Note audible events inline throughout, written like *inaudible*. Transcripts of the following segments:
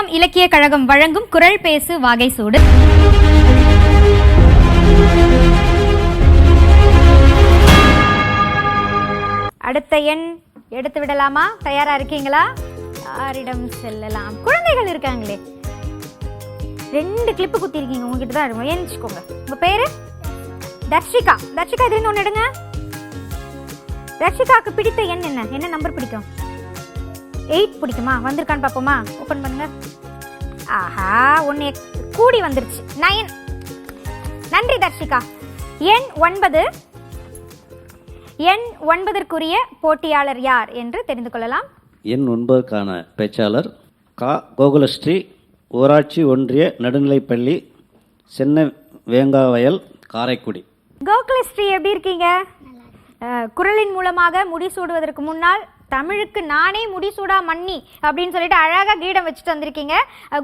இரண்டாம் இலக்கிய கழகம் வழங்கும் குரல் பேசு வாகை சூடு. அடுத்த எண் எடுத்து விடலாமா? தயாரா இருக்கீங்களா? யாரிடம் செல்லலாம்? குழந்தைகள் இருக்காங்களே. ரெண்டு கிளிப்பு குத்தி இருக்கீங்க உங்ககிட்ட தான் இருக்கும். ஏன்ச்சுக்கோங்க உங்க பேரு? தர்ஷிகா. தர்ஷிகா இது ஒன்று எடுங்க. தர்ஷிகாக்கு பிடித்த எண் என்ன? என்ன நம்பர் பிடிக்கும்? எயிட் பிடிக்குமா? வந்திருக்கான்னு பார்ப்போமா? ஓப்பன் பண்ணுங்க. ஆஹா ஒன்று கூடி வந்துருச்சு. நைன் நன்றி தர்ஷிகா. எண் ஒன்பது. எண் ஒன்பதற்குரிய போட்டியாளர் யார் என்று தெரிந்து கொள்ளலாம். எண் ஒன்பதுக்கான பேச்சாளர் கா. கோகுலஸ்ரீ ஊராட்சி ஒன்றிய நடுநிலைப்பள்ளி சென்னை வேங்காவயல் காரைக்குடி. கோகுலஸ்ரீ எப்படி இருக்கீங்க? குரலின் மூலமாக முடிசூடுவதற்கு முன்னால் தமிழுக்கு நானே முடிசூடா மன்னி அப்படின்னு சொல்லிட்டு அழகா கிரீடம் வச்சுட்டு வந்திருக்கீங்க.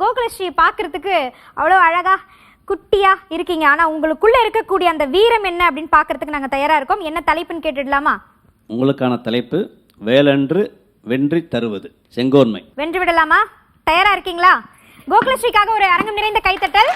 கோகுலஸ்ரீ பார்க்கறதுக்கு அவ்வளோ அழகா குட்டியா இருக்கீங்க. ஆனா உங்களுக்குள்ள இருக்கக்கூடிய அந்த வீரம் என்ன அப்படின்னு பார்க்கறதுக்கு நாங்க தயாரா இருக்கோம். என்ன தலைப்புன்னு கேட்டுடலாமா? உங்களுக்கான தலைப்பு வேலன்று வென்றி தருவது செங்கோன்மை. வென்று விடலாமா? தயாரா இருக்கீங்களா? கோகுலஸ்ரீக்காக ஒரு அரங்கம் நிறைந்த கைத்தட்டல்.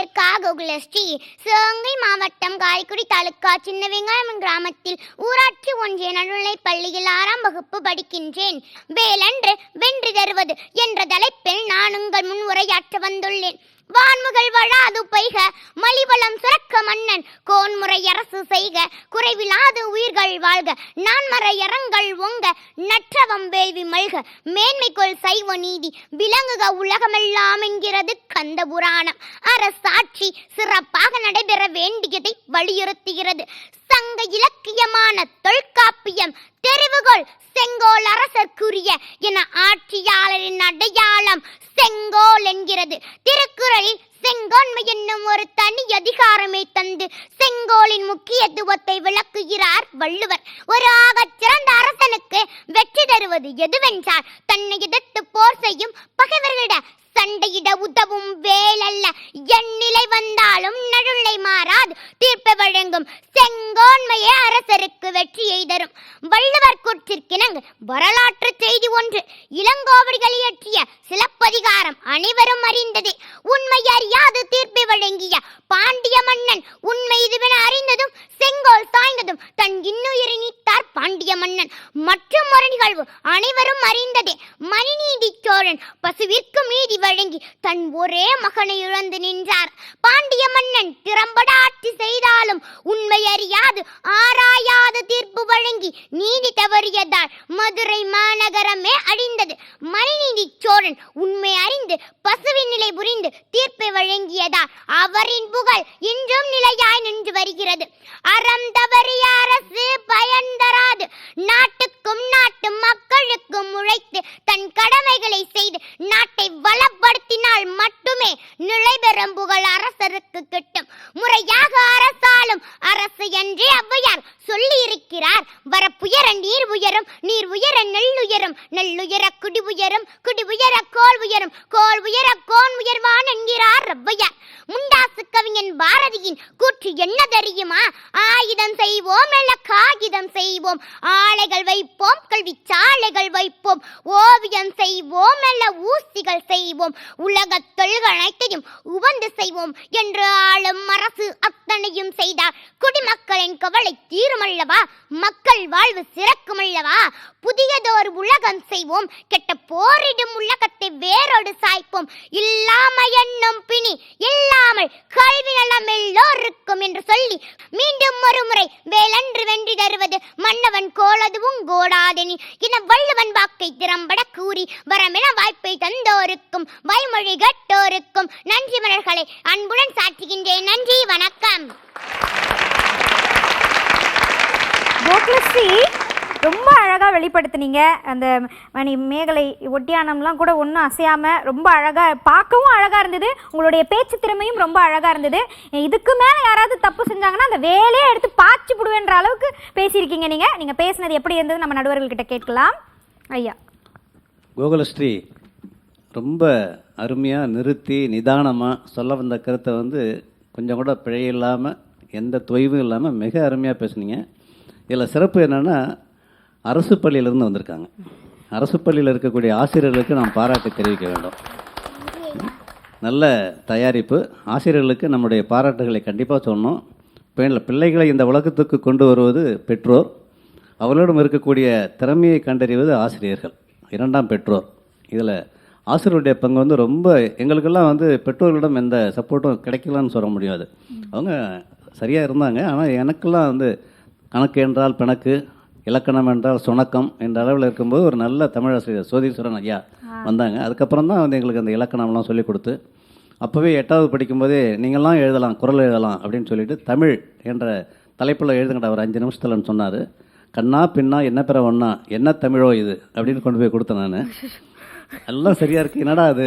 என் கா கோகுலஸ்ரீ சிவகங்கை மாவட்டம் காரைக்குடி தாலுக்கா சின்ன வெங்காயம் கிராமத்தில் ஊராட்சி ஒன்றிய நடுநிலைப் பள்ளியில் ஆறாம் வகுப்பு படிக்கின்றேன். வேலன்று வென்று தருவது என்ற தலைப்பில் நான் உங்கள் முன் உரையாற்ற வந்துள்ளேன். வான்முகள் வழாது பெய்க மலிவளம் சுரக்க மன்னன் கோன்முறை அரசு செய்க குறைவிலாது உயிர்கள் வாழ்க நான்மர இரங்கள் ஒங்க நற்றவம் வேள்வி மல்க மேன்மைக்குள் சைவ நீதி விளங்குக உலகமெல்லாம் என்கிறது கந்த புராணம். அரசாட்சி சிறப்பாக நடைபெற வேண்டியதை வலியுறுத்துகிறது. சங்க இலக்கியமான தொல்காப்பியம் தெரிவுகோள் செங்கோல் அரசர்க்குரிய என ஆட்சியாளரின் அடையாளம் செங்கோல் என்கிறது. திருக்குறளில் செங்கோன்மை என்னும் ஒரு தனி அதிகாரமை தந்து செங்கோலின் முக்கியத்துவத்தை விளக்குகிறார் வள்ளுவர். ஒரு ஆகச் சிறந்த அரசனுக்கு வெற்றி தருவது எதுவென்றால் தன்னை எதிர்த்து போர் செய்யும் பகைவர்களிட சண்டையிட உதவும் வேலல்ல எந்நிலை வந்தாலும் நடுநிலை மாறாது. தீர்ப்பு வழங்கும் செங்கோன்மையே அரசருக்கு வெற்றியை தரும் வள்ளுவர் கூற்றிற்கிணங்க வரலாற்று செய்தி ஒன்று. இளங்கோவடிகள் இயற்றிய சிலப்பதிகாரம் அனைவரும் அறிந்ததே. உண்மை அறிய தீர்ப்பு வழங்கிய பாண்டிய மன்னன் உண்மை இதுவென அறிந்ததும் செங்கோல் சாய்ந்ததும் தன் இன்னுயிரை நீத்தார் பாண்டிய மன்னன் மற்றும் ஒரு நிகழ்வு அனைவரும் அறிந்ததே மணிநீதி சோழன் பசுவிற்கு மீதி வழங்கி தன் ஒரே மகனை இழந்து நின்றார் பாண்டிய மன்னன் திறம்பட ஆட்சி செய்தாலும் உண்மை அறியாது ஆராயாது தீர்ப்பு வழங்கி நீதி தவறியதால் மதுரை மாநகரமே அழிந்தது மணிநீதி சோழன் உண்மை அறிந்து பசுவின் நிலை புரிந்து தீர்ப்பை வழங்கியதால் அவரின் புகழ் இன்றும் நிலையாய் நின்று வருகிறது அறம் தவறிய அரசு பயன் தராது நாட்டுக்கும் நாட்டு மக்களுக்கும் உழைத்து தன் கடமைகளை செய்து நாட்டை வளப்படுத்தினால் மட்டுமே நிலைபெறும் புகழ் அரசருக்கு கிட்டும். முறையாக அரசாலும் அரசு என்றே ஔவையார் சொல்லி இருக்கிறார் வரப்புயர நீர் உயரும் நீர் உயர நெல்லுயரும் நெல்லுயர குடி உயரும் குடி உயர கோல் உயரும் கோல் உயர கோன் உயர்வான் என்கிறார் ஔவையார். முண்டாசு கவிஞன் பாரதியின் கூற்று என்ன தெரியுமா? ஆயுதம் செய்வோம் நல்ல காகிதம் செய்வோம். ஆ என்று செய்தார் குடிமக்களின் கவலை தீருமல்லவா? மக்கள் வாழ்வு சிறக்குமல்லவா? புதியதோர் உலகம் செய்வோம். கெட்ட போரிடும் உலகத்தை வேரோடு சாய்ப்போம். இல்லாம என்னும் பிணி இல்லாமல் கல்வி நலம் எல்லோருக்கும் என்று சொல்லி மீண்டும் ஒரு முறை வேலன்று வென்றி தருவது மன்னவன் கோலதுவும் கோடாதெனி என வள்ளுவன் வாக்கை திறம்பட கூறி வரமென வாய்ப்பை தந்தோருக்கும் வாய்மொழி கட்டோருக்கும் நன்றி மலர்களை அன்புடன் சாற்றுகின்றேன். நன்றி வணக்கம். கோகுலஸ்ரீ ரொம்ப அழகாக வெளிப்படுத்துனீங்க. அந்த மணி மேகலை ஒட்டியானம்லாம் கூட ஒன்றும் அசையாமல் ரொம்ப அழகாக பார்க்கவும் அழகாக இருந்தது. உங்களுடைய பேச்சு திறமையும் ரொம்ப அழகாக இருந்தது. இதுக்கு மேலே யாராவது தப்பு செஞ்சாங்கன்னா அந்த வேலையை எடுத்து பாய்ச்சி விடுவேன்ற அளவுக்கு பேசியிருக்கீங்க நீங்கள் நீங்கள் பேசினது எப்படி இருந்தது நம்ம நடுவர்கள்கிட்ட கேட்கலாம். ஐயா. கோகுலஸ்ரீ ரொம்ப அருமையாக நிறுத்தி நிதானமாக சொல்ல வந்த கருத்தை வந்து கொஞ்சம் கூட பிழை இல்லாமல் எந்த தொய்வும் இல்லாமல் மிக அருமையாக பேசுனீங்க. இதில் சிறப்பு என்னென்னா அரசு பள்ளியிலேருந்து வந்திருக்காங்க. அரசு பள்ளியில் இருக்கக்கூடிய ஆசிரியர்களுக்கு நாம் பாராட்டு தெரிவிக்க வேண்டும். நல்ல தயாரிப்பு. ஆசிரியர்களுக்கு நம்முடைய பாராட்டுகளை கண்டிப்பாக சொன்னோம் பிள்ளைகளை இந்த உலகத்துக்கு கொண்டு வருவது பெற்றோர். அவர்களிடம் இருக்கக்கூடிய திறமையை கண்டறிவது ஆசிரியர்கள். இரண்டாம் பெற்றோர். இதில் ஆசிரியருடைய பங்கு வந்து ரொம்ப எங்களுக்கெல்லாம் வந்து பெற்றோர்களிடம் எந்த சப்போர்ட்டும் கிடைக்கலன்னு சொல்ல முடியாது. அவங்க சரியாக இருந்தாங்க. ஆனால் எனக்கெல்லாம் வந்து கணக்கு என்றால் பிணக்கு இலக்கணம் என்றால் சுணக்கம் என்ற அளவில் இருக்கும்போது ஒரு நல்ல தமிழாசிரியர் சோதீஸ்வரன் ஐயா வந்தாங்க. அதுக்கப்புறம் தான் வந்து எங்களுக்கு அந்த இலக்கணம்லாம் சொல்லிக் கொடுத்து அப்போவே எட்டாவது படிக்கும்போதே நீங்கள்லாம் எழுதலாம் குரல் எழுதலாம் அப்படின்னு சொல்லிட்டு தமிழ் என்ற தலைப்பில் எழுதுங்கடா ஒரு அஞ்சு நிமிஷத்துலன்னு சொன்னார். கண்ணா பின்னா என்ன பிற ஒண்ணா என்ன தமிழோ இது? அப்படின்னு கொண்டு போய் கொடுத்தேன் நான். எல்லாம் சரியாக இருக்குது என்னடா அது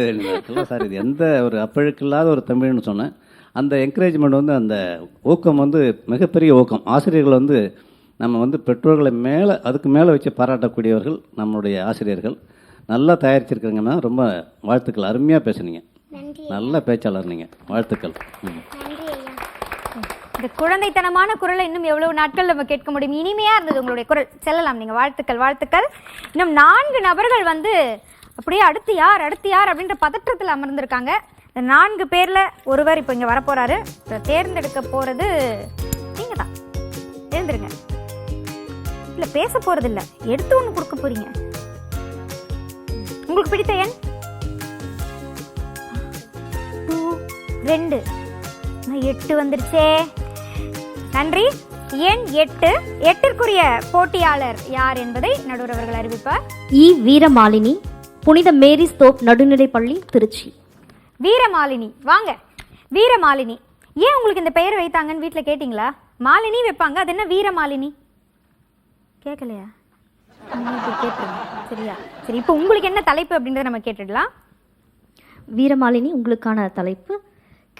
எல்லாம் சார் இது எந்த ஒரு அப்பழுக்கில்லாத ஒரு தமிழ்னு சொன்னேன். அந்த என்கரேஜ்மெண்ட் வந்து அந்த ஊக்கம் வந்து மிகப்பெரிய ஊக்கம். ஆசிரியர்கள் வந்து நம்ம வந்து பெற்றோர்களை மேலே அதுக்கு மேலே வச்சு பாராட்டக்கூடியவர்கள் நம்மளுடைய ஆசிரியர்கள். நல்லா தயாரிச்சிருக்கிறீங்கன்னா ரொம்ப வாழ்த்துக்கள். அருமையாக பேசுனீங்க. நன்றி நல்ல பேச்சாளர் நீங்கள் வாழ்த்துக்கள். இந்த குழந்தைத்தனமான குரலை இன்னும் எவ்வளவு நாட்கள் நம்ம கேட்க முடியும்? இனிமையா இருந்தது உங்களுடைய குரல். செல்லலாம் நீங்க. வாழ்த்துக்கள் வாழ்த்துக்கள். இன்னும் நான்கு நபர்கள் வந்து அப்படியே அடுத்து யார் அடுத்து யார் அப்படின்ற பதற்றத்தில் அமர்ந்திருக்காங்க. இந்த நான்கு பேரில் ஒருவர் இப்போ இங்கே வரப்போகிறாரு இப்ப தேர்ந்தெடுக்க போகிறது நீங்கள் தான் எழுந்துருங்க. இல்லை பேச போகிறது இல்லை எடுத்து ஒன்று கொடுக்க போகிறீங்க உங்களுக்கு பிடித்த எண்? டூ ரெண்டு. எட்டு வந்துருச்சே. நன்றி. எண் எட்டு. எட்டிற்குரிய போட்டியாளர் யார் என்பதை நடுவர் அவர்கள் அறிவிப்பார். இ. வீரமாலினி புனித மேரி ஸ்தோப் நடுநிலைப்பள்ளி திருச்சி. வீரமாலினி. வாங்க. வீரமாலினி. ஏன் உங்களுக்கு இந்த பெயர் வைத்தாங்கன்னு வீட்டில் கேட்டிங்களா? மாலினி வைப்பாங்க. அது என்ன வீரமாலினி? கேட்கலையா கேட்டுருங்க. சரியா? சரி இப்போ உங்களுக்கு என்ன தலைப்பு அப்படின்றத நம்ம கேட்டுடலாம். வீரமாலினி உங்களுக்கான தலைப்பு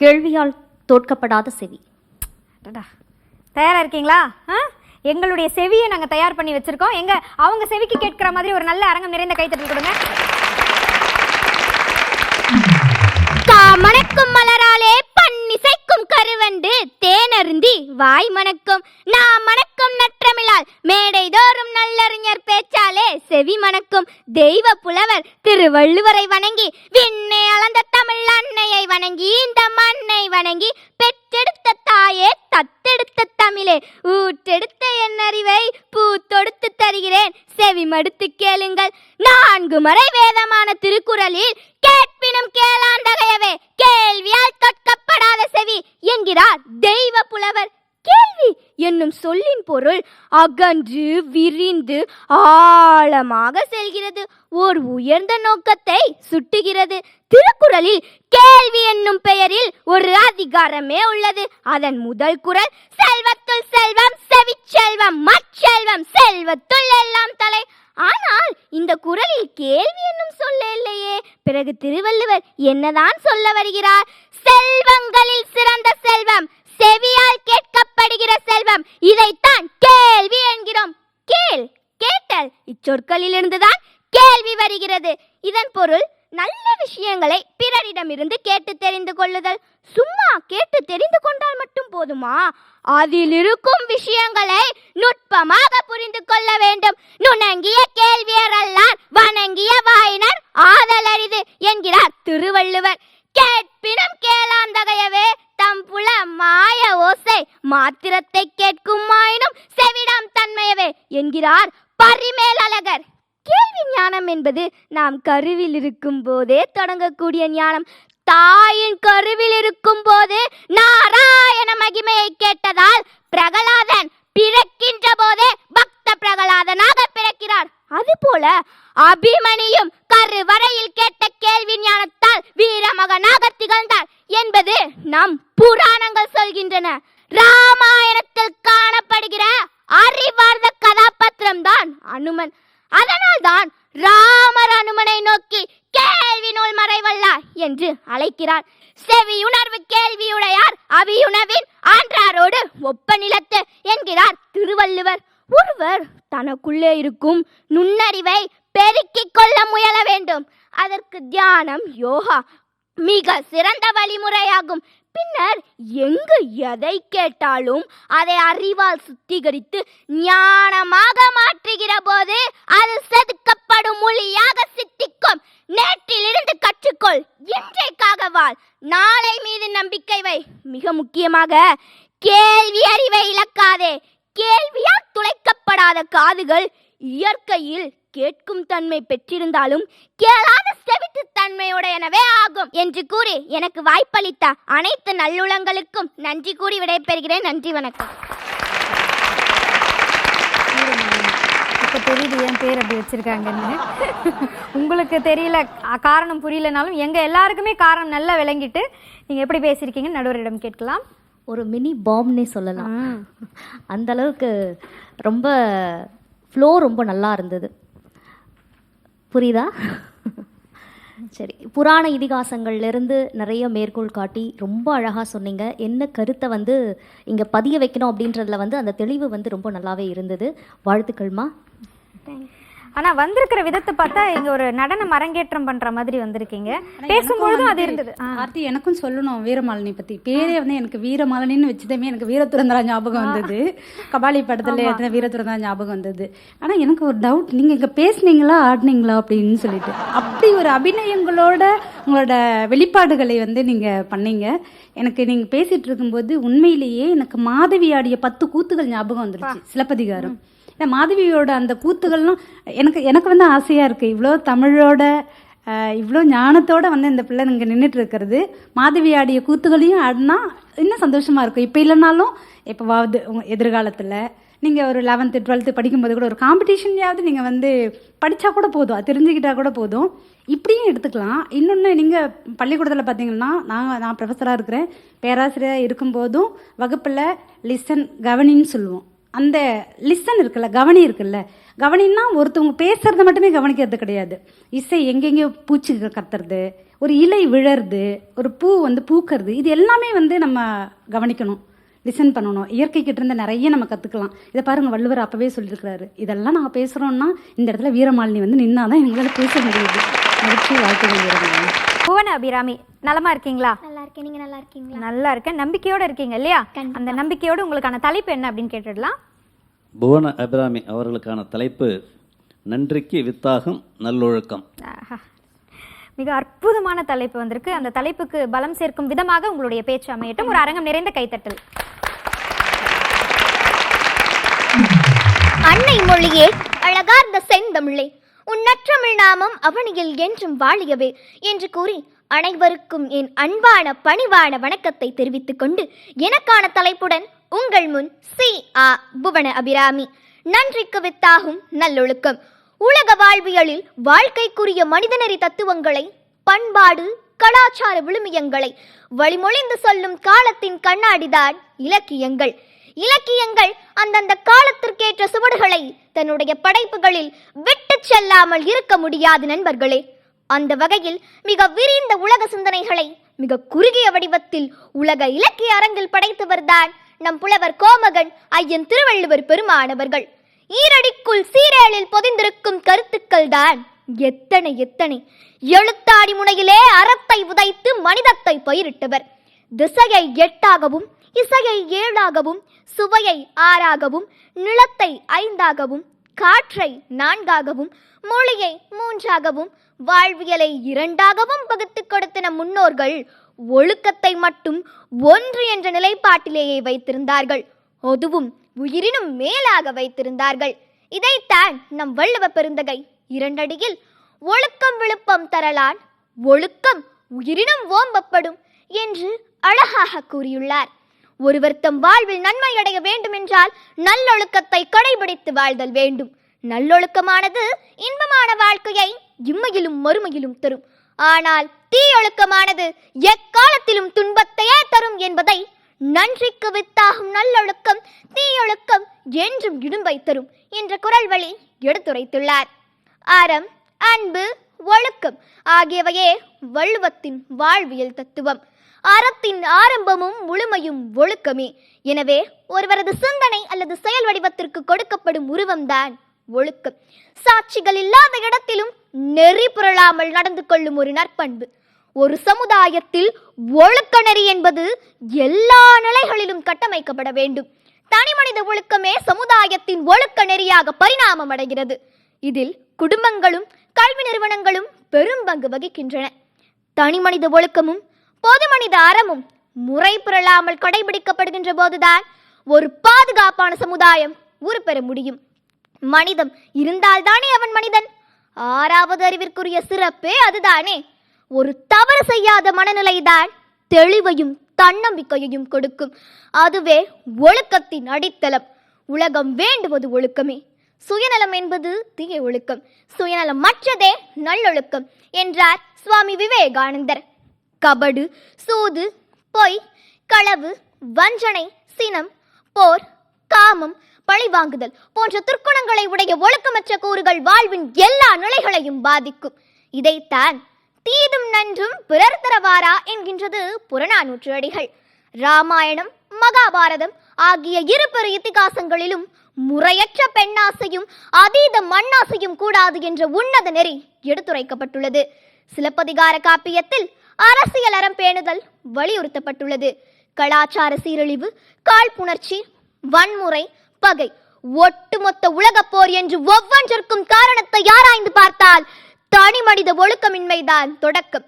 கேள்வியால் தோற்கப்படாத செவி. அடடா. தயாரா இருக்கீங்களா? ஆ? எங்களுடைய செவியை நாங்க தயார் பண்ணி வச்சிருக்கோம். எங்க அவங்க செவிக்கு கேட்கிற மாதிரி ஒரு நல்ல அரங்கம் நிறைந்த கைத்தட்டல் கொடுங்க கா மணக்கும் மலராலே பன்னிசைக்கும் கருவண்டு தேனருந்தி வாய் மணக்கும். நான் மணக்கும் நற்றமிழால் மேடை தோறும் நல்லறிஞர் பேச்சாலே செவி மணக்கும். தெய்வ புலவர் திருவள்ளுவரை வணங்கி விண்ணை அளந்த தமிழ் அன்னையை வணங்கி இந்த மண்ணை வணங்கி பெற்றெடுத்த தாயே தத்தெடுத்த தமிழே. ஊற்றெடுத்த என் அறிவை பூத்தொடுத்து தருகிறேன். செவி மடுத்து கேளுங்கள். நான்கு மறை வேதமான திருக்குறளில் கேட்பினும் கேளா பொருள் அகன்று விரிந்து ஆழமாக செல்கிறது. ஓர் உயர்ந்த நோக்கத்தை சுட்டுகிறது. திருக்குறளில் கேள்வி என்னும் பெயரில் ஒரு அதிகாரமே உள்ளது. அதன் முதல் குறள் செல்வத்துள் செல்வம் செவிச்செல்வம் மச்செல்வம் செல்வத்துள் எல்லாம் தலை. ஆனால் இந்த குறளில் கேள்வி என்னும் சொல்ல இல்லையே. பிறகு திருவள்ளுவர் என்னதான் சொல்ல வருகிறார்? செல்வங்களில் சிறந்த செல்வம் செவியால் கேட்கப்படுகிற செல்வம். இதைத்தான் கேள்வி என்கிறோம். கேள் கேட்டல். இச்சொற்களிலிருந்துதான் கேள்வி வருகிறது. இதன் பொருள் நல்ல விஷயங்களை பிறரிடமிருந்து கேட்டு தெரிந்து கொள்ளுதல். சும்மா கேட்டு தெரிந்து கொண்டால் மட்டும் போதுமா? அதில் இருக்கும் விஷயங்களை நுட்பமாக புரிந்து கொள்ள வேண்டும். நுணங்கிய கேள்வியர் அல்லார் வணங்கிய வாயினர் ஆதல் அரிது என்கிறார் திருவள்ளுவர். கேட்பினும் கேளாந்தகையவே தம் புல மாய ஓசை மாத்திரத்தை கேட்கும் ஆயினும் செவிடாம் தன்மையவே என்கிறார் பரிமேலழகர். கேள்வி ஞானம் என்பது நாம் கருவில் இருக்கும் போதே தொடங்கக்கூடிய ஞானம். தாயின் கருவில் இருக்கும் போது நாராயண மகிமையை கேட்டதால் பிரகலாதன் பிறக்கின்ற போதே பக்த பிரகலாதனாக பிறக்கிறார். அதுபோல அபிமனியும் கருவறையில் கேட்ட கேள்வி ஞானத்தால் வீரமகனாக திகழ்ந்தார் என்பது நம் புராணங்கள் சொல்கின்றன. ராமாயணத்தில் காணப்படுகிற அறிவார்ந்த கதாபாத்திரம் தான் அனுமன். அதனால்தான் ராமர் அனுமனை நோக்கி கேள்வி நூல் மறைவல்லா என்று அழைக்கிறார். செவியுணர்வு கேள்வியுடையார் அவியுணவின் ஆன்றாரோடு ஒப்ப நிலத்து என்கிறார் திருவள்ளுவர். ஒருவர் தனக்குள்ளே இருக்கும் நுண்ணறிவை பெருக்கிக் கொள்ள முயல வேண்டும். அதற்கு தியானம் யோகா மிக சிறந்த வழிமுறையாகும். பின்னர் எங்கு எதை கேட்டாலும் அதை அறிவால் சுத்திகரித்து ஞானமாக மாற்றுகிற போது அது செதுக்கப்படும் மொழியாக சித்திக்கும். நேற்றிலிருந்து கற்றுக்கொள். இன்றைக்காக வாழ். நாளை மீது நம்பிக்கை வை. மிக முக்கியமாக கேள்வி அறிவை இழக்காதே. கேள்வியால் துளைக்கப்படாத காதுகள் இயற்கையில் கேட்கும் தன்மை பெற்றிருந்தாலும் கேளாத செவிட்டு தன்மையுடையனவே ஆகும் என்று கூறி எனக்கு வாய்ப்பளித்த அனைத்து நல்லுளங்களுக்கும் நன்றி கூறி விடைபெறுகிறேன். நன்றி வணக்கம். இப்போ தெரியுது என் பேர் அப்படி வச்சிருக்காங்கன்னு. உங்களுக்கு தெரியல காரணம் புரியலனாலும் எங்க எல்லாருக்குமே காரணம் நல்லா விளங்கிட்டு நீங்க எப்படி பேசியிருக்கீங்கன்னு நடுவரிடம் கேட்கலாம். ஒரு மினி பாம்னே சொல்லலாம். அந்த அளவுக்கு ரொம்ப ஃப்ளோ ரொம்ப நல்லா இருந்தது. புரியுதா? சரி புராண இதிகாசங்கள்லேருந்து நிறைய மேற்கோள் காட்டி ரொம்ப அழகாக சொன்னீங்க. என்ன கருத்தை வந்து இங்கே பதிய வைக்கணும் அப்படின்றதுல வந்து அந்த தெளிவு வந்து ரொம்ப நல்லாவே இருந்தது. வாழ்த்துக்கள்மா. ஆனா வந்திருக்கிற விதத்தை பார்த்தா இங்க ஒரு நடனம் அரங்கேற்றம் பண்ற மாதிரி வந்திருக்கீங்க. பேசும்பொழுதும் அது இருந்தது. ஆர்த்தி எனக்கும் சொல்லணும் வீரமாலினி பத்தி. பேரே வந்து எனக்கு வீரமாலினின்னு வச்சுட்டமே எனக்கு வீரத்துறந்தரா ஞாபகம் வந்தது. கபாலி படத்துல எத்தனை வீரத்துறந்தரா ஞாபகம் வந்தது. ஆனா எனக்கு ஒரு டவுட் நீங்க இங்க பேசுனீங்களா ஆடினீங்களா அப்படின்னு சொல்லிட்டு. அப்படி ஒரு அபிநயங்களோட உங்களோட வெளிப்பாடுகளை வந்து நீங்க பண்ணீங்க. எனக்கு நீங்க பேசிட்டு இருக்கும்போது உண்மையிலேயே எனக்கு மாதவி ஆடிய பத்து கூத்துகள் ஞாபகம் வந்துருச்சு. சிலப்பதிகாரம். ஏன்னா மாதவியோட அந்த கூத்துகள்லாம் எனக்கு எனக்கு வந்து ஆசையாக இருக்குது இவ்வளோ தமிழோட இவ்வளோ ஞானத்தோட வந்து இந்த பிள்ளை இங்கே நின்றுட்டு இருக்கிறது. மாதவி ஆடிய கூத்துகளையும் ஆடினா இன்னும் சந்தோஷமாக இருக்கும். இப்போ இல்லைனாலும் எப்போவாவது எதிர்காலத்தில் நீங்கள் ஒரு லெவன்த்து டுவெல்த்து படிக்கும்போது கூட ஒரு காம்படிஷன்லையாவது நீங்கள் வந்து படித்தா கூட போதும். அது கூட போதும். இப்படியும் எடுத்துக்கலாம். இன்னொன்று நீங்கள் பள்ளிக்கூடத்தில் பார்த்தீங்கன்னா நான் நான் ப்ரொஃபஸராக இருக்கிறேன். பேராசிரியராக இருக்கும்போதும் வகுப்பில் லிசன் கவனின்னு சொல்லுவோம். அந்த லிசன் இருக்குல்ல கவனி இருக்குல்ல கவனின்னா ஒருத்தவங்க பேசுகிறத மட்டுமே கவனிக்கிறது கிடையாது. இசை எங்கெங்கேயோ பூச்சி கத்துறது ஒரு இலை விழறது ஒரு பூ வந்து பூக்கிறது இது எல்லாமே வந்து நம்ம கவனிக்கணும் லிசன் பண்ணணும். இயற்கைக்கிட்ட இருந்து நிறைய நம்ம கற்றுக்கலாம் இதை பாருங்கள் வள்ளுவர் அப்போவே சொல்லியிருக்கிறாரு. இதெல்லாம் நாங்கள் பேசுகிறோம்னா இந்த இடத்துல வீரமாலினி வந்து நின்னாதான் எங்களால் பேச முடியுது. மகிழ்ச்சி வாழ்க்கை புவன அபிராமி நலமா இருக்கீங்களா? நல்லா இருக்கேன் நீங்க நல்லா இருக்கீங்களா நல்லா இருக்கேன் நம்பிக்கையோட இருக்கீங்க இல்லையா? அந்த நம்பிக்கையோட உங்களுக்கான தலைப்பு என்ன அப்படின்னு கேட்டுடலாம். புவன அபிராமி அவர்களுக்கான தலைப்பு நன்றிக்கு வித்தாகும் நல்லொழுக்கம். ஆஹா. மிக அற்புதமான தலைப்பு வந்திருக்கு. அந்த தலைப்புக்கு பலம் சேர்க்கும் விதமாக உங்களுடைய பேச்சு அமையட்டும். ஒரு அரங்கம் நிறைந்த கைத்தட்டல். அன்னை மொழியே அழகார்ந்த செந்தமிழே. உன் நற்றமிழ் நாமம் அவனியில் என்றும் வாழியவே என்று கூறி அனைவருக்கும் என் அன்பான பணிவான வணக்கத்தை தெரிவித்துக் கொண்டு எனக்கான தலைப்புடன் உங்கள் முன் சி. ஆ. புவன அபிராமி. நன்றிக்கு வித்தாகும் நல்லொழுக்கம். உலக வாழ்வியலில் வாழ்க்கைக்குரிய மனிதநெறி தத்துவங்களை பண்பாடு கலாச்சார விழுமியங்களை வழிமொழிந்து சொல்லும் காலத்தின் கண்ணாடிதான் இலக்கியங்கள். இலக்கியங்கள் அந்தந்த காலத்திற்கேற்ற சுவடுகளை தன்னுடைய படைப்புகளில் விட்டுச் செல்லாமல் இருக்க முடியாது நண்பர்களே. அந்த வகையில் மிக விரிந்த உலக சிந்தனைகளை மிக குறுகிய வடிவத்தில் உலக இலக்கிய அரங்கில் படைத்தவர்தான் நம் புலவர் கோமகன் ஐயன் திருவள்ளுவர் பெருமானவர்கள். ஈரடிக்குள் சீரேழில் பொதிந்திருக்கும் கருத்துக்கள் தான் எத்தனை எத்தனை. எழுத்தாடி முனையிலே அறத்தை உதைத்து மனிதத்தை பயிரிட்டவர். திசையை எட்டாகவும் இசையை ஏழாகவும் சுவையை ஆறாகவும் நிலத்தை ஐந்தாகவும் காற்றை நான்காகவும் மொழியை மூன்றாகவும் வாழ்வியலை இரண்டாகவும் பகுத்து கொடுத்த நம் முன்னோர்கள் ஒழுக்கத்தை மட்டும் ஒன்று என்ற நிலைப்பாட்டிலேயே வைத்திருந்தார்கள். அதுவும் உயிரினும் மேலாக வைத்திருந்தார்கள். இதைத்தான் நம் வள்ளுவ பெருந்தகை இரண்டடியில் ஒழுக்கம் விழுப்பம் தரலான் ஒழுக்கம் உயிரினும் ஓம்பப்படும் என்று அழகாக கூறியுள்ளார். ஒருவர் தம் வாழ்வில் நன்மை அடைய வேண்டுமென்றால் நல்லொழுக்கத்தை கடைபிடித்து வாழ்தல் வேண்டும். நல்லொழுக்கமானது இன்பமான வாழ்க்கையை இம்மையிலும் மறுமையிலும் தரும். ஆனால் தீயொழுக்கமானது எக்காலத்திலும் துன்பத்தையே தரும் என்பதை நன்றிக்கு வித்தாகும் நல்லொழுக்கம் தீயொழுக்கம் என்றும் இடும்பை தரும் என்ற குரல் வழி எடுத்துரைத்துள்ளார். அறம் அன்பு ஒழுக்கம் ஆகியவையே வள்ளுவத்தின் வாழ்வியல் தத்துவம். அறத்தின் ஆரம்பமும் முழுமையும் ஒழுக்கமே. எனவே ஒருவரது சிந்தனை அல்லது செயல் வடிவத்திற்கு கொடுக்கப்படும் உருவம்தான் ஒழுக்கம். சாட்சிகள் இல்லாத இடத்திலும் நெறி புரளாமல் நடந்து கொள்ளும் ஒரு நற்பண்பு. ஒரு சமுதாயத்தில் ஒழுக்க நெறி என்பது எல்லா நிலைகளிலும் கட்டமைக்கப்பட வேண்டும். தனிமனித ஒழுக்கமே சமுதாயத்தின் ஒழுக்க நெறியாக பரிணாமம் அடைகிறது. இதில் குடும்பங்களும் கல்வி நிறுவனங்களும் பெரும் பங்கு வகிக்கின்றன. தனிமனித ஒழுக்கமும் பொது மனித அறமும் முறை புரளாமல் கடைபிடிக்கப்படுகின்ற போதுதான் ஒரு பாதுகாப்பான சமுதாயம் உருப்பெற முடியும். மனிதம் இருந்தால்தானே அவன் மனிதன்? ஆறாவது அறிவிற்குரிய சிறப்பே அதுதானே. ஒரு தவறு செய்யாத மனநிலைதான் தெளிவையும் தன்னம்பிக்கையையும் கொடுக்கும். அதுவே ஒழுக்கத்தின் அடித்தளம். உலகம் வேண்டுவது ஒழுக்கமே. சுயநலம் என்பது தீய ஒழுக்கம். சுயநலம் மற்றதே நல்லொழுக்கம் என்றார் சுவாமி விவேகானந்தர். கபடு சூது பொய் களவு வஞ்சனை சினம் போர் காமம் பழிவாங்குதல் போன்ற துர்க்குணங்களை உடைய ஒழுக்கமற்ற கூறுகள் வாழ்வின் எல்லா நிலைகளையும் பாதிக்கும். இதைத்தான் தீதும் நன்றும் பிறர் தரவாரா என்கின்றது புறநானூற்று அடிகள். ராமாயணம் மகாபாரதம் ஆகிய இரு பெரு இத்திகாசங்களிலும் முறையற்ற பெண்ணாசையும் அதீத மண்ணாசையும் கூடாது என்ற உன்னத நெறி எடுத்துரைக்கப்பட்டுள்ளது. சிலப்பதிகார காப்பியத்தில் அரசியல் அறம் பேணுதல் வலியுறுத்தப்பட்டுள்ளது. கலாச்சார சீரழிவு காழ்ப்புணர்ச்சி வன்முறை பகை ஒட்டுமொத்த உலக போர் என்று ஒவ்வொன்றிற்கும் காரணத்தை ஆராய்ந்து பார்த்தால் தனி மனித ஒழுக்கமின்மைதான் தொடக்கம்.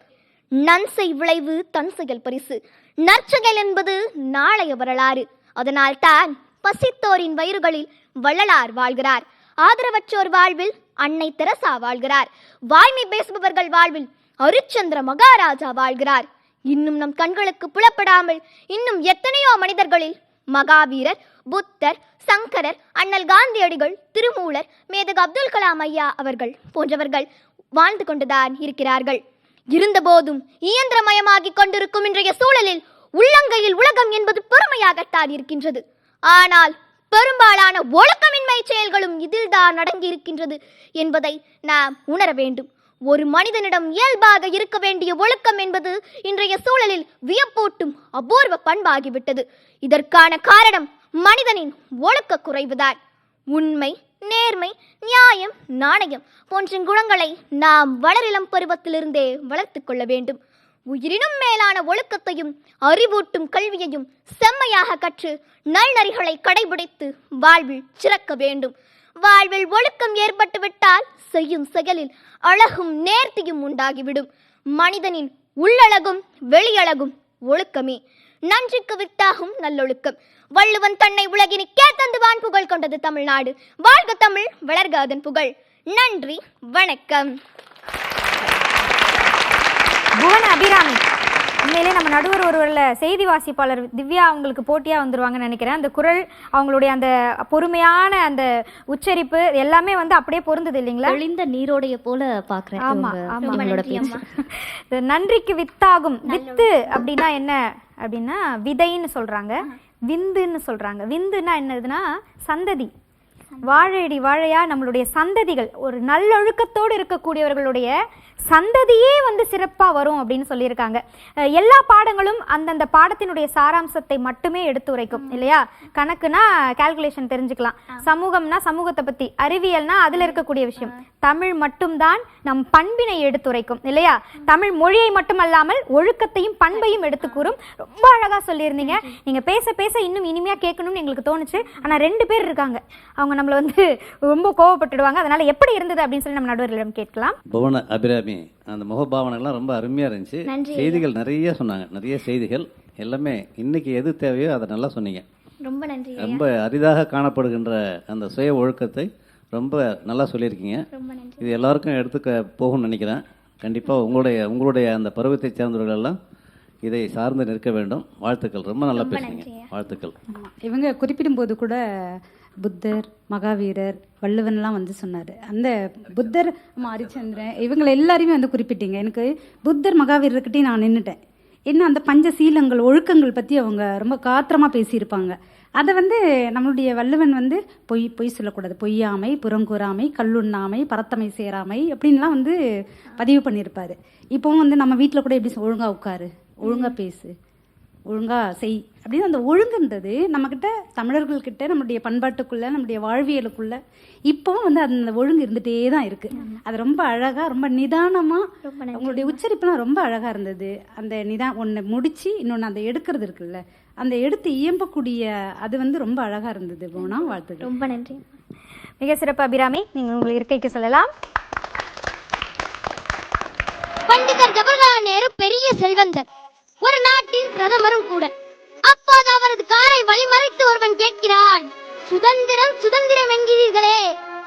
நன்செய் விளைவு தன் செயல் பரிசு. நற்செயல் என்பது நாளைய வரலாறு. அதனால் தான் பசித்தோரின் வயிறுகளில் வள்ளலார் வாழ்கிறார். ஆதரவற்றோர் வாழ்வில் அன்னை தெரசா வாழ்கிறார். வாய்மை பேசுபவர்கள் வாழ்வில் அரிச்சந்திர மகாராஜா வாழ்கிறார். இன்னும் நம் கண்களுக்கு புலப்படாமல் இன்னும் எத்தனையோ மனிதர்களில் மகாவீரர் புத்தர் சங்கரர் அண்ணல் காந்தியடிகள் திருமூலர் மேதக அப்துல் கலாம் ஐயா அவர்கள் போன்றவர்கள் வாழ்ந்து கொண்டுதான் இருக்கிறார்கள். இருந்தபோதும் இயந்திரமயமாகிக் கொண்டிருக்கும் இன்றைய சூழலில் உள்ளங்கையில் உலகம் என்பது பெருமையாகத்தான் இருக்கின்றது. ஆனால் பெரும்பாலான ஒழுக்கமின்மை செயல்களும் இதில்தான் அடங்கி இருக்கின்றது என்பதை நாம் உணர வேண்டும். ஒரு மனிதனிடம் இயல்பாக இருக்க வேண்டிய ஒழுக்கம் என்பது இன்றைய சூழலில் வியப்பூட்டும் அபூர்வ பண்பாகிவிட்டது. இதற்கான காரணம் மனிதனின் ஒழுக்க குறைவுதான். உண்மை நேர்மை நியாயம் நாணயம் போன்ற குணங்களை நாம் வளரிளம் பருவத்திலிருந்தே வளர்த்து கொள்ள வேண்டும். உயிரினும் மேலான ஒழுக்கத்தையும் அறிவூட்டும் கல்வியையும் செம்மையாக கற்று நல்நறிகளை கடைபிடித்து வாழ்வில் சிறக்க வேண்டும். வாழ்வில் ஒழுக்கம் ஏற்பட்டுவிட்டால் செய்யும் செயலில் அழகும் நேர்த்தியும் உண்டாகிவிடும். மனிதனின் உள்ளழகும் வெளியழகும் ஒழுக்கமே. நன்றிக்கு விட்டாகும் நல்லொழுக்கம். வள்ளுவன் தன்னை உலகினுக்கே தந்துவான் புகழ் கொண்டது தமிழ்நாடு. வாழ்க தமிழ் வளர்க அதன் புகழ். நன்றி வணக்கம். புவன அபிராமி. உண்மையிலே நம்ம நடுவர் ஒருவரில் செய்தி வாசிப்பாளர் திவ்யா அவங்களுக்கு போட்டியாக வந்துருவாங்கன்னு நினைக்கிறேன். அந்த குரல் அவங்களுடைய அந்த பொறுமையான அந்த உச்சரிப்பு எல்லாமே வந்து அப்படியே பொருந்தது இல்லைங்களா? ஒளிந்த நீரோடைய போல பாக்குறேன். ஆமா, இவங்க- ஆமா. இவங்களோட நன்றி பேச்சு. *laughs* இந்த நன்றிக்கு வித்தாகும். வித்து அப்படின்னா என்ன? அப்படின்னா விதைன்னு சொல்றாங்க. விந்துன்னு சொல்றாங்க. விந்துன்னா என்னதுன்னா சந்ததி. வாழையடி வாழையா நம்மளுடைய சந்ததிகள். ஒரு நல்லொழுக்கத்தோடு இருக்கக்கூடியவர்களுடைய சந்ததியே வந்து சிறப்பாக வரும் அப்படின்னு சொல்லியிருக்காங்க. எல்லா பாடங்களும் அந்தந்த பாடத்தினுடைய சாராம்சத்தை மட்டுமே எடுத்து உரைக்கும் இல்லையா? கணக்குனா கால்குலேஷன் தெரிஞ்சுக்கலாம். சமூகம்னா சமூகத்தை பற்றி அறிவியல்னா அதில் இருக்கக்கூடிய விஷயம். தமிழ் மட்டும்தான் நம் பண்பினை எடுத்துரைக்கும் இல்லையா? தமிழ் மொழியை மட்டுமல்லாமல் ஒழுக்கத்தையும் பண்பையும் எடுத்து கூறும். ரொம்ப அழகாக சொல்லியிருந்தீங்க. நீங்கள் பேச பேச இன்னும் இனிமையாக கேட்கணும்னு எங்களுக்கு தோணுச்சு. ஆனால் ரெண்டு பேர் இருக்காங்க. அவங்க நம்மளை வந்து ரொம்ப கோவப்பட்டுடுவாங்க. அதனால எப்படி இருந்தது அப்படின்னு சொல்லி நம்ம நடுவர்களிடம் கேட்கலாம். புவன அபிராமி அந்த முகபாவனைலாம் ரொம்ப அருமையாக இருந்துச்சு. செய்திகள் நிறைய சொன்னாங்க. நிறைய செய்திகள். எல்லாமே இன்னைக்கு எது தேவையோ அதை நல்லா சொன்னீங்க. ரொம்ப நன்றி ரொம்ப அரிதாக காணப்படுகின்ற அந்த சுய ஒழுக்கத்தை ரொம்ப நல்லா சொல்லியிருக்கீங்க. ரொம்ப நன்றி. இது எல்லாருக்கும் எடுத்துக்க போகும்னு நினைக்கிறேன். கண்டிப்பாக உங்களுடைய உங்களுடைய அந்த பருவத்தை சேர்ந்தவர்கள் எல்லாம் இதை சார்ந்து நிற்க வேண்டும். வாழ்த்துக்கள். ரொம்ப நல்லா பேசுறீங்க வாழ்த்துக்கள். ஆமா. இவங்க குறிப்பிடும்போது கூட புத்தர் மகாவீரர் வள்ளுவன்லாம் வந்து சொன்னார். அந்த புத்தர் மாரிச்சந்திரன் இவங்களை எல்லாரையுமே வந்து குறிப்பிட்டீங்க. எனக்கு புத்தர் மகாவீரர்கிட்டையும் நான் நின்றுட்டேன் என்ன அந்த பஞ்சசீலங்கள் ஒழுக்கங்கள் பற்றி அவங்க ரொம்ப காத்திரமாக பேசியிருப்பாங்க. அதை வந்து நம்மளுடைய வள்ளுவன் வந்து பொய் பொய் சொல்லக்கூடாது. பொய்யாமை புறங்கூறாமை கல்லுண்ணாமை பரத்தமை சேராமை அப்படின்லாம் வந்து பதிவு பண்ணியிருப்பார். இப்போவும் வந்து நம்ம வீட்டில் கூட எப்படி ஒழுங்காக உட்காரு ஒழுங்காக பேசு. ஒழுங்காக செய் அப்படின்னு அந்த ஒழுங்குன்றது நம்மக்கிட்ட தமிழர்கள்கிட்ட நம்முடைய பண்பாட்டுக்குள்ளே நம்முடைய வாழ்வியலுக்குள்ளே இப்போவும் வந்து அந்த ஒழுங்கு இருந்துகிட்டே தான் இருக்குது அது ரொம்ப அழகாக ரொம்ப நிதானமாக உங்களுடைய உச்சரிப்புலாம் ரொம்ப அழகாக இருந்தது. அந்த நிதா ஒன்று முடித்து இன்னொன்று அந்த எடுக்கிறது இருக்குல்ல அந்த எடுத்து இயம்பக்கூடிய அது வந்து ரொம்ப அழகாக இருந்தது. போனா வாழ்த்துக்கள். ரொம்ப நன்றி. மிக சிறப்பு அபிராமி நீங்கள் உங்கள் இருக்கைக்கு சொல்லலாம். பண்டிதர் ஜவஹர்லால் நேரு பெரிய செல்வந்தர். ஒரு நாட்டின் பிரதமரும் கூட. அப்போது அவரது காரை வழிமறைத்து ஒருவன் கேட்கிறான் சுதந்திரம் சுதந்திரம் என்கிறீர்களே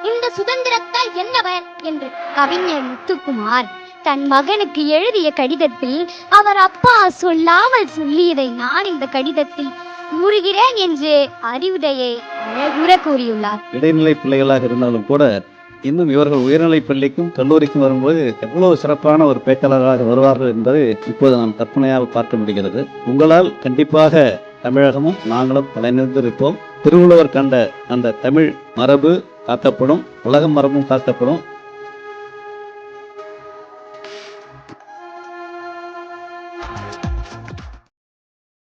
இந்த சுதந்திரத்தால் என்ன பயன்? என்று கவிஞர் முத்துக்குமார் தன் மகனுக்கு எழுதிய கடிதத்தில் அவர் அப்பா சொல்லாமல் சொல்லியதை நான் இந்த கடிதத்தில் கூறுகிறேன் என்று அறிவுரையை அழகுற கூறியுள்ளார். இடைநிலை பிள்ளைகளாக இருந்தாலும் கூட இன்னும் இவர்கள் உயர்நிலைப் பள்ளிக்கும் கல்லூரிக்கும் வரும்போது எவ்வளவு சிறப்பான ஒரு பேச்சாளராக வருவார்கள் என்பதை இப்போது நாம் கற்பனையாக பார்க்க முடிகிறது. உங்களால் கண்டிப்பாக தமிழகமும் நாங்களும் தலைநிறுத்திருப்போம் திருவள்ளுவர் கண்ட அந்த தமிழ் மரபு காக்கப்படும் உலக மரபும் காக்கப்படும்.